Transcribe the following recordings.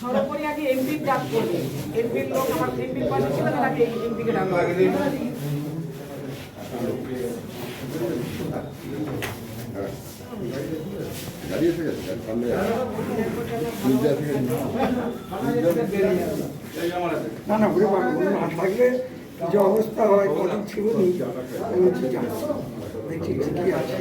সর্বোপরি আগে এমপির ডাক ডাক না না ঘুরে থাকলে যে অবস্থা হয় কঠিন ছিল নি আমি ঠিক দেখছি ঠিকই আছে।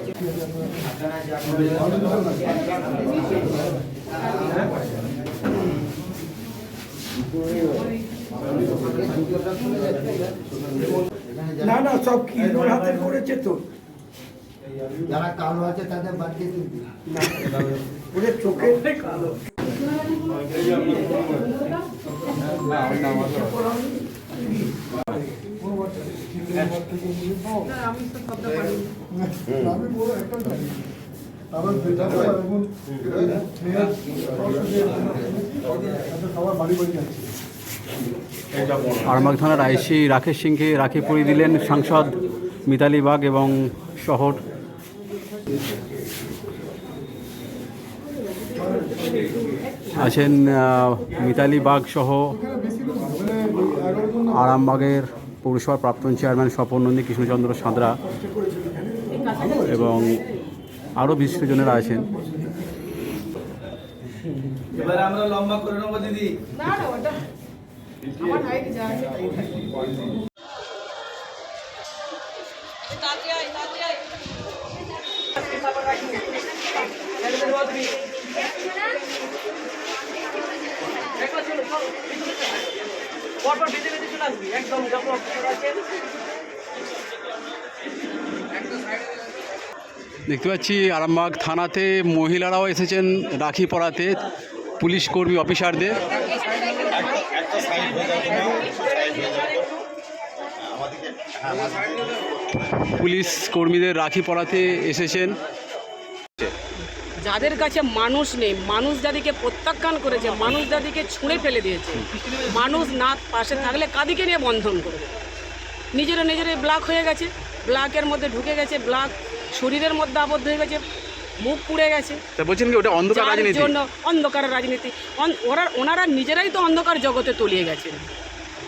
না না সব কিলোর হাতে করেছে তো? যারা কালো আছে তাদের বাদ দিয়ে দিন ওদের চোখে কালো না, আমি তো সবটা পারি আমি বড় একটা আবার বেটা এবং সবার বাড়ি বাড়ি যাচ্ছে আরামবাগ থানার আইসি রাকেশ সিংকে রাখি পরিয়ে দিলেন সাংসদ মিতালি বাগ এবং শহর। আছেন মিতালি বাগ সহ আরামবাগের পৌরসভার প্রাক্তন চেয়ারম্যান স্বপন নন্দী কৃষ্ণচন্দ্র সাঁতরা এবং আরও বিশিষ্টজনেরা আছেন। এবার আমরা লম্বা করে নেব দিদি। না না ওটা আমার হাইট যা আছে দেখতে পাচ্ছি আরামবাগ থানাতে মহিলারাও এসেছেন রাখি পরাতে, পুলিশ কর্মী অফিসারদের। পুলিশ কর্মীদের রাখি পরাতে এসেছেন। যাদের কাছে মানুষ নেই মানুষ যাদিকে প্রত্যাখ্যান করেছে মানুষ যাদিকে ছুঁড়ে ফেলে দিয়েছে মানুষ না পাশে থাকলে কাদিকে নিয়ে বন্ধন করবে। নিজেরা নিজেরাই ব্লাক হয়ে গেছে ব্লাকের মধ্যে ঢুকে গেছে ব্লাক শরীরের মধ্যে আবদ্ধ হয়ে গেছে মুখ পুড়ে গেছে। বলছেন কি ওটা অন্ধকার রাজনীতি? জন্য অন্ধকারের রাজনীতি। ওরা ওনারা নিজেরাই তো অন্ধকার জগতে তলিয়ে গেছেন।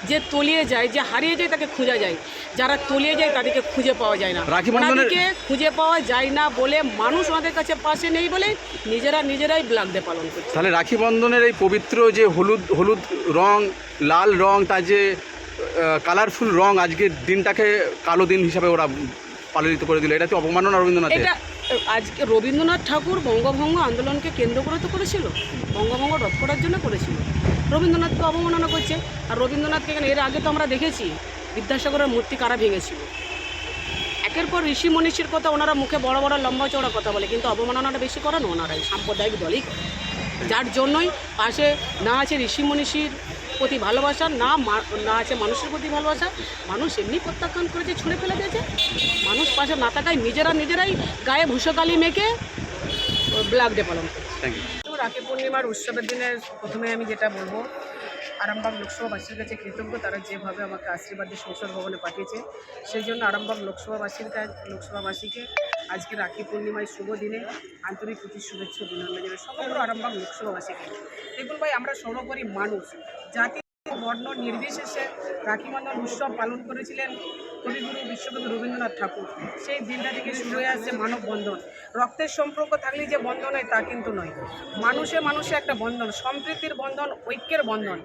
যে তলিয়ে যায় যে হারিয়ে যায় তাকে খোঁজা যায়। যারা তলিয়ে যায় তাদেরকে খুঁজে পাওয়া যায় না। ওনাদেরকে খুঁজে পাওয়া যায় না বলে মানুষ ওনাদের কাছে পাশে নেই বলে নিজেরা নিজেরাই ব্লাক ডে পালন করছে। তাহলে রাখি বন্ধনের এই পবিত্র যে হলুদ হলুদ রং লাল রং তার যে কালারফুল রং আজকের দিনটাকে কালো দিন হিসাবে ওরা পালিত করে দিল। এটা তো অবমাননা রবীন্দ্রনাথ এটা আজকে রবীন্দ্রনাথ ঠাকুর বঙ্গভঙ্গ আন্দোলনকে কেন্দ্র করে তো করেছিল। বঙ্গভঙ্গ রদ করার জন্য করেছিল। রবীন্দ্রনাথকে অবমাননা করছে। আর রবীন্দ্রনাথকে এখানে, এর আগে তো আমরা দেখেছি, বিদ্যাসাগরের মূর্তি কারা ভেঙেছিল। একের পর ঋষি মনীষীর কথা ওনারা মুখে বড় বড় লম্বা চওড়া কথা বলে, কিন্তু অবমাননাটা বেশি করেন ওনারাই সাম্প্রদায়িক দলই। যার জন্যই পাশে না আছে ঋষি মনীষীর প্রতি ভালোবাসা, না না আছে মানুষের প্রতি ভালোবাসা। মানুষ এমনি প্রত্যাখ্যান করেছে, ছুঁড়ে ফেলে দিয়েছে। মানুষ পাশে না থাকায় নিজেরা নিজেরাই গায়ে ভূষকালি মেখে ব্ল্যাক ডে পালন ইউ রাখি পূর্ণিমার উৎসবের দিনে প্রথমে আমি যেটা বলব, আরামবাগ লোকসভাবাসীর কাছে কৃতজ্ঞ, তারা যেভাবে আমাকে আশীর্বাদ সংসদ ভবনে পাঠিয়েছে, সেই জন্য আরামবাগ লোকসভাবাসীর কাছে লোকসভাবাসীকে আজকে রাখি পূর্ণিমায় শুভ দিনে আন্তরিক প্রতি, শুভেচ্ছা, অভিনন্দন জানাই। সমগ্র আরামবাগ লোকসভাবাসীকে দেখুন ভাই, আমরা সর্বোপরি মানুষ, জাতি বর্ণ নির্বিশেষে রাখি উৎসব পালন করেছিলেন কবিগুরু বিশ্বকবি রবীন্দ্রনাথ ঠাকুর। সেই দিনটা থেকে শুরু হয়ে আসছে মানববন্ধন রক্তের সম্পর্ক থাকলে যে বন্ধন হয় তা কিন্তু নয়। মানুষে মানুষে একটা বন্ধন, সম্প্রীতির বন্ধন, ঐক্যের বন্ধন।